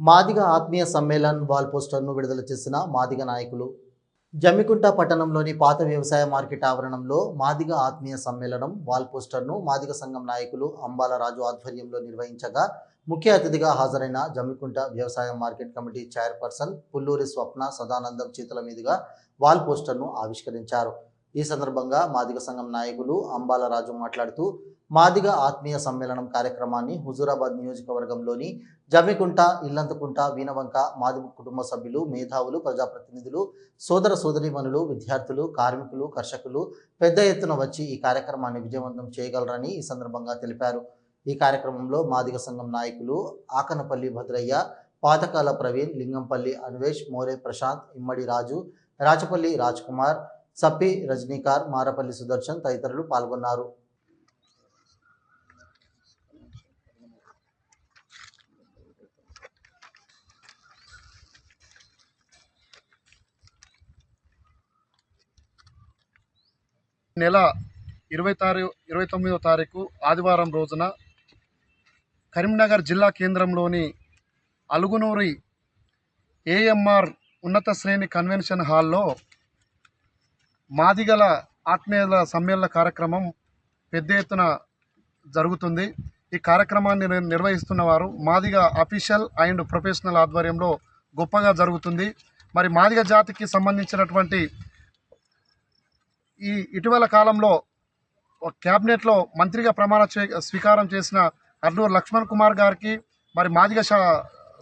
మాదిగ ఆత్మీయ సమ్మేళన్ వాల్ పోస్టర్ను విడుదల చేసిన మాదిగ నాయకులు. జమ్మికుంట పట్టణంలోని పాత వ్యవసాయ మార్కెట్ ఆవరణంలో మాదిగ ఆత్మీయ సమ్మేళనం వాల్ పోస్టర్ను మాదిగ సంఘం నాయకులు అంబాల రాజు ఆధ్వర్యంలో నిర్వహించగా ముఖ్య అతిథిగా హాజరైన జమ్మికుంట వ్యవసాయ market committee chairperson Pulluri Swapna Sadanandam చేతుల మీదుగా వాల్ పోస్టర్ను ఆవిష్కరించారు. ఈ సందర్భంగా మాదిగ సంఘం నాయకులు అంబాల రాజు మాట్లాడుతూ మాదిగ ఆత్మీయ సమ్మేళనం కార్యక్రమాన్ని హుజూరాబాద్ నియోజకవర్గంలోని జమ్మికుంట ఇల్లంతకుంట వీనవంక మాదిగ కుటుంబ సభ్యులు మేధావులు ప్రజాప్రతినిధులు సోదర సోదరీమణులు విద్యార్థులు కార్మికులు కర్షకులు పెద్ద ఎత్తున వచ్చి ఈ కార్యక్రమాన్ని విజయవంతం చేయగలరని ఈ సందర్భంగా తెలిపారు. ఈ కార్యక్రమంలో మాదిగ సంఘం నాయకులు ఆకనపల్లి భద్రయ్య పాతకాల ప్రవీణ్ లింగంపల్లి అన్వేష్ మోరే ప్రశాంత్ ఇమ్మడి రాజు రాచపల్లి రాజ్ కుమార్ సప్పి రజనీకార్ మారపల్లి సుదర్శన్ తదితరులు పాల్గొన్నారు. నెల ఇరవై తారీఖు ఇరవై తొమ్మిదో తారీఖు ఆదివారం రోజున కరీంనగర్ జిల్లా కేంద్రంలోని అలుగునూరి ఏఎంఆర్ ఉన్నత శ్రేణి కన్వెన్షన్ హాల్లో మాదిగల ఆత్మీయుల సమ్మేళన కార్యక్రమం పెద్ద ఎత్తున జరుగుతుంది. ఈ కార్యక్రమాన్ని నిర్వహిస్తున్న వారు మాదిగ అఫీషియల్ అండ్ ప్రొఫెషనల్ ఆధ్వర్యంలో గొప్పగా జరుగుతుంది. మరి మాదిగ జాతికి సంబంధించినటువంటి ఈ ఇటీవల కాలంలో క్యాబినెట్లో మంత్రిగా ప్రమాణ స్వీకారం చేసిన అర్నూరు లక్ష్మణ్ కుమార్ గారికి మరి మాదిగ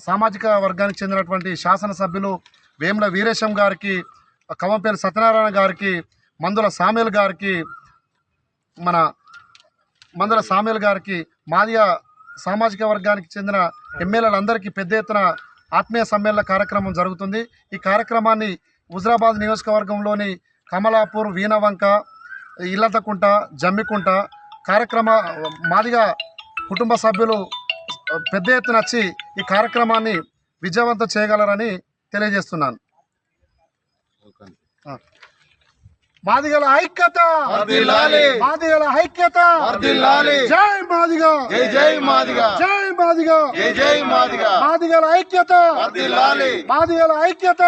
సామాజిక వర్గానికి చెందినటువంటి శాసనసభ్యులు వేముల వీరేశం గారికి కవంపేరు సత్యనారాయణ గారికి మందుల సామేల్ గారికి మన మందుల సామేల్ గారికి మాదిగ సామాజిక వర్గానికి చెందిన ఎమ్మెల్యేలందరికీ పెద్ద ఎత్తున ఆత్మీయ సమ్మేళన కార్యక్రమం జరుగుతుంది. ఈ కార్యక్రమాన్ని హుజరాబాద్ నియోజకవర్గంలోని కమలాపూర్ వీణవంక ఇల్లతకుంట జమ్మికుంట కార్యక్రమ మాదిగా కుటుంబ సభ్యులు పెద్ద ఎత్తున వచ్చి ఈ కార్యక్రమాన్ని విజయవంతం చేయగలరని తెలియజేస్తున్నాను. మాదిగల ఐక్యత. మాదిగల ఐక్యత. జై మాదిగా! జై జై మాదిగా. జై మాదిగా! జై జై మాదిగా. మాదిగల ఐక్యత! మాదిగల ఐక్యత!